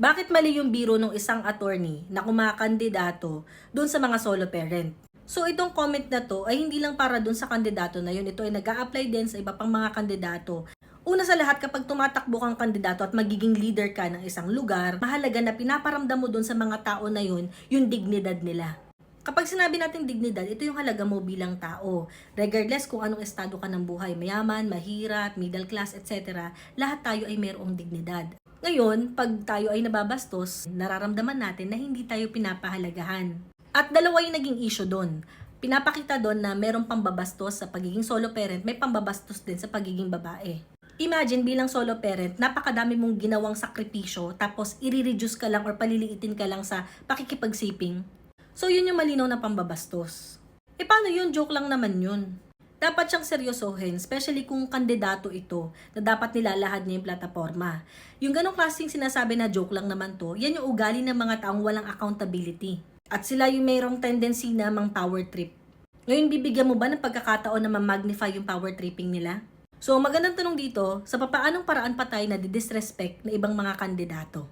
Bakit mali yung biro ng isang attorney na kumakandidato doon sa mga solo parent? So itong comment na to ay hindi lang para doon sa kandidato na yun. Ito ay nag apply din sa iba pang mga kandidato. Una sa lahat, kapag tumatakbo kang kandidato at magiging leader ka ng isang lugar, mahalaga na pinaparamdam mo doon sa mga tao na yun yung dignidad nila. Kapag sinabi natin dignidad, ito yung halaga mo bilang tao. Regardless kung anong estado ka ng buhay, mayaman, mahirap, middle class, etc., lahat tayo ay mayroong dignidad. Ngayon, pag tayo ay nababastos, nararamdaman natin na hindi tayo pinapahalagahan. At dalawa yung naging issue doon. Pinapakita doon na merong pambabastos sa pagiging solo parent, may pambabastos din sa pagiging babae. Imagine bilang solo parent, napakadami mong ginawang sakripisyo, tapos i-reduce ka lang or paliliitin ka lang sa pakikipagsiping. So yun yung malinaw na pambabastos. E paano yun? Joke lang naman yun. Dapat siyang seryosohin, especially kung kandidato ito na dapat nilalahad niya yung plataforma. Yung ganong klaseng sinasabi na joke lang naman to, yan yung ugali ng mga taong walang accountability. At sila yung mayroong tendency na mang power trip. Ngayon, bibigyan mo ba ng pagkakataon na ma-magnify yung power tripping nila? So, magandang tanong dito, sa papaanong paraan pa tayo na disrespect na ibang mga kandidato?